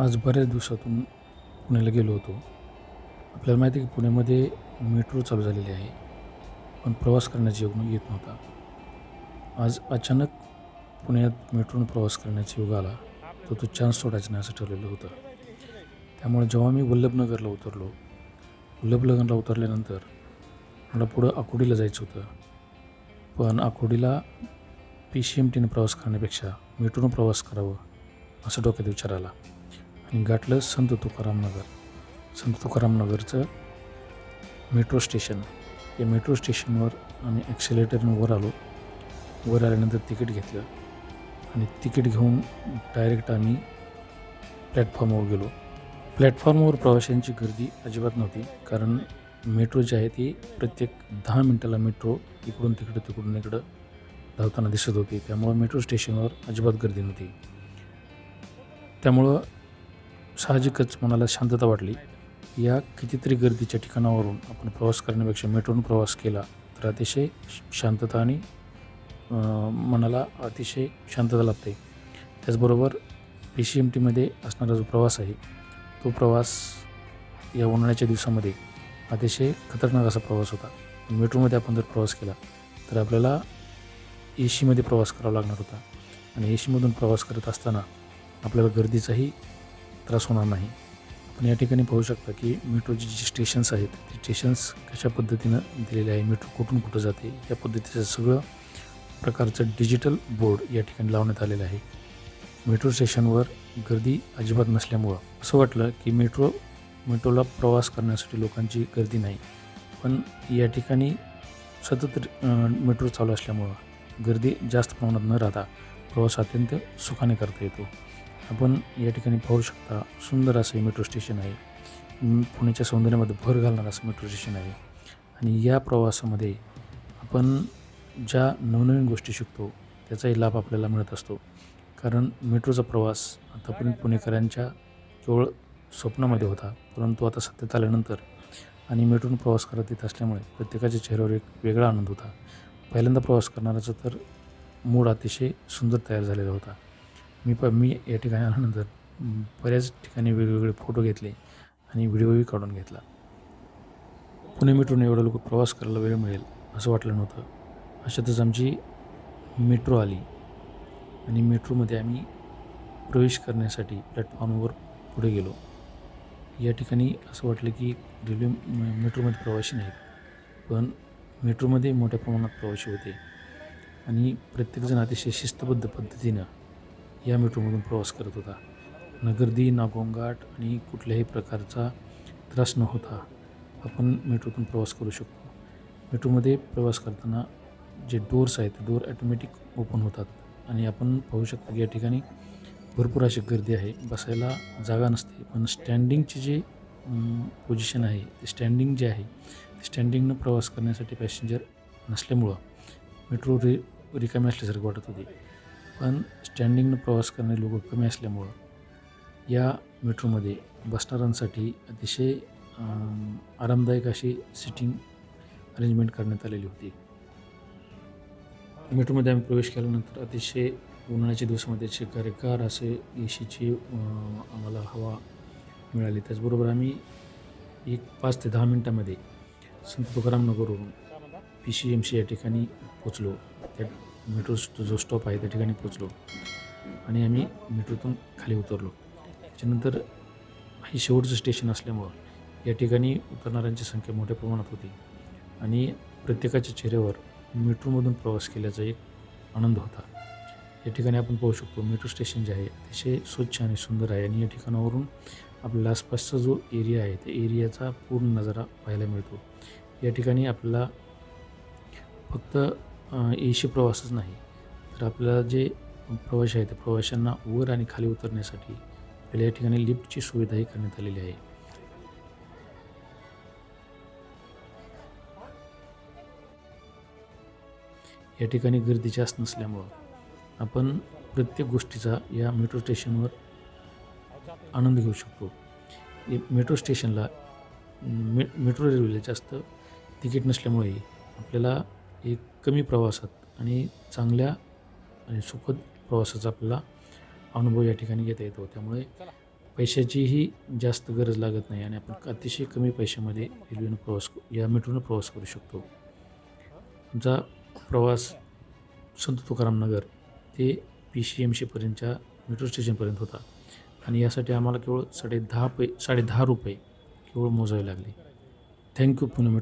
आज बऱ्याच दिवसातून पुण्याला गेलो होतो. आपल्याला माहिती आहे की पुण्यामध्ये मेट्रो चालू झालेली आहे पण प्रवास करण्याचा योग येत नव्हता. आज अचानक पुण्यात मेट्रोनं प्रवास करण्याचा योग आला. तर तो चान्स सोडायचा नाही असं ठरलेलं होतं. त्यामुळे जेव्हा मी वल्लभनगरला उतरलो वल्लभनगरला उतरल्यानंतर मला पुढं आकुडीला जायचं होतं. पण आकुडीला पी सी एम टीनं प्रवास करण्यापेक्षा मेट्रोनं प्रवास करावं असं डोक्यात विचार आला. आणि गाठलं संत तुकारामनगर. संत तुकारामनगरचं मेट्रो स्टेशन या मेट्रो स्टेशनवर आम्ही ॲक्सिलेटरनं वर आलो. वर आल्यानंतर तिकीट घेतलं. आणि तिकीट घेऊन डायरेक्ट आम्ही प्लॅटफॉर्मवर गेलो. प्लॅटफॉर्मवर प्रवाशांची गर्दी अजिबात नव्हती. कारण मेट्रो जी आहे ती प्रत्येक दहा मिनटाला मेट्रो इकडून तिकडं तिकडून इकडं धावताना दिसत होती. त्यामुळं मेट्रो स्टेशनवर अजिबात गर्दी नव्हती. त्यामुळं साहजिकच मनाला शांतता वाटली. या कितीतरी गर्दीच्या ठिकाणावरून आपण प्रवास करण्यापेक्षा मेट्रोनं प्रवास केला तर अतिशय शांतता आणि मनाला अतिशय शांतता लाभते. त्याचबरोबर पी सी एम टीमध्ये असणारा जो प्रवास आहे तो प्रवास या उन्हाळ्याच्या दिवसामध्ये अतिशय खतरनाक असा प्रवास होता. मेट्रोमध्ये आपण जर प्रवास केला तर आपल्याला ए सीमध्ये प्रवास करावा लागणार होता. आणि ए सीमधून प्रवास करत असताना आपल्याला गर्दीचाही त्रास होणार नाही. आपण या ठिकाणी पाहू शकता की मेट्रोचे जे स्टेशन्स आहेत ते स्टेशन्स कशा पद्धतीनं दिलेले आहे मेट्रो कुठून कुठं जाते या पद्धतीचं सगळं प्रकारचं डिजिटल बोर्ड या ठिकाणी लावण्यात आलेलं आहे. मेट्रो स्टेशनवर गर्दी अजिबात नसल्यामुळं असं वाटलं की मेट्रो मेट्रोला प्रवास करण्यासाठी लोकांची गर्दी नाही. पण या ठिकाणी सतत मेट्रो चालू असल्यामुळं गर्दी जास्त प्रमाणात न राहता प्रवास अत्यंत सुखाने करता येतो. आपण या ठिकाणी पाहू शकता सुंदर असं हे मेट्रो स्टेशन आहे. पुण्याच्या सौंदर्यामध्ये भर घालणारं असं मेट्रो स्टेशन आहे. आणि या प्रवासामध्ये आपण ज्या नवनवीन गोष्टी शिकतो त्याचाही लाभ आपल्याला मिळत असतो. कारण मेट्रोचा प्रवास आतापर्यंत पुणेकरांच्या केवळ स्वप्नामध्ये होता परंतु आता सत्यात आल्यानंतर आणि मेट्रोनं प्रवास करत येत असल्यामुळे प्रत्येकाच्या चेहऱ्यावर एक वेगळा आनंद होता. पहिल्यांदा प्रवास करणाऱ्याचा तर मूड अतिशय सुंदर तयार झालेला होता. मी प मी या ठिकाणी आल्यानंतर बऱ्याच ठिकाणी वेगवेगळे फोटो घेतले आणि व्हिडिओही काढून घेतला. पुणे मेट्रोने एवढा लोक प्रवास करायला वेळ मिळेल असं वाटलं नव्हतं. अशातच आमची मेट्रो आली आणि मेट्रोमध्ये आम्ही प्रवेश करण्यासाठी प्लॅटफॉर्मवर पुढे गेलो. या ठिकाणी असं वाटलं की रेल्वे मेट्रोमध्ये प्रवासी नाहीत पण मेट्रोमध्ये मोठ्या प्रमाणात प्रवासी होते. आणि प्रत्येकजण अतिशय शिस्तबद्ध पद्धतीनं या मेट्रोमधून प्रवास करत होता. न गर्दी ना गोंगाट आणि कुठल्याही प्रकारचा त्रास न होता आपण मेट्रोतून प्रवास करू शकतो. मेट्रोमध्ये प्रवास करताना जे डोर्स आहेत ते डोर ॲटोमॅटिक ओपन होतात आणि आपण पाहू शकतो की या ठिकाणी भरपूर अशी गर्दी आहे. बसायला जागा नसते पण स्टँडिंगची जे पोझिशन आहे ते स्टँडिंग जे आहे ते स्टँडिंगनं प्रवास करण्यासाठी पॅसेंजर नसल्यामुळं मेट्रो रि रिकामी असल्यासारखं वाटत होती. पण स्टँडिंगनं प्रवास करणारे लोक कमी असल्यामुळं या मेट्रोमध्ये बसणाऱ्यांसाठी अतिशय आरामदायक अशी सिटिंग अरेंजमेंट करण्यात आलेली होती. मेट्रोमध्ये आम्ही प्रवेश केल्यानंतर अतिशय उन्हाळ्याच्या दिवसामध्ये असे गारगार असे ए सीची आम्हाला हवा मिळाली. त्याचबरोबर आम्ही एक पाच ते दहा मिनटामध्ये संत तुकाराम नगरवरून पी सी एम सी या ठिकाणी पोचलो त्या मेट्रो जो स्टॉप आहे त्या ठिकाणी पोचलो आणि आम्ही मेट्रोतून खाली उतरलो. त्याच्यानंतर हे शेवटचं स्टेशन असल्यामुळं या ठिकाणी उतरणाऱ्यांची संख्या मोठ्या प्रमाणात होती. आणि प्रत्येकाच्या चेहऱ्यावर मेट्रोमधून प्रवास केल्याचा एक आनंद होता. या ठिकाणी आपण पाहू शकतो मेट्रो स्टेशन जे आहे अतिशय स्वच्छ आणि सुंदर आहे. आणि या ठिकाणावरून आपल्याला आसपासचा जो एरिया आहे त्या एरियाचा पूर्ण नजारा पाहायला मिळतो. या ठिकाणी आपल्याला फक्त एशी प्रवासच नाही. तर आपल्याला जे प्रवासी आहे त्या प्रवाशांना वर आणि खाली उतरण्यासाठी आपल्याला या ठिकाणी लिफ्टची सुविधाही करण्यात आलेली आहे. या ठिकाणी गर्दी जास्त नसल्यामुळं आपण प्रत्येक गोष्टीचा या मेट्रो स्टेशनवर आनंद घेऊ शकतो. मेट्रो स्टेशनला मे मेट्रो रेल्वेला जास्त तिकीट नसल्यामुळे आपल्याला एक कमी प्रवासात आणि चांगल्या आणि सुखद प्रवासाचा आपल्याला अनुभव या ठिकाणी घेता येतो. त्यामुळे पैशाचीही जास्त गरज लागत नाही आणि आपण अतिशय कमी पैशामध्ये रेल्वेनं प्रवास या मेट्रोनं प्रवास करू शकतो. आमचा प्रवास संत तुकारामनगर ते पी सी एम सीपर्यंतच्या मेट्रो स्टेशनपर्यंत होता आणि यासाठी आम्हाला केवळ साडे दहा पै साडे दहा रुपये केवळ मोजावे लागले. Thank you Pune metro.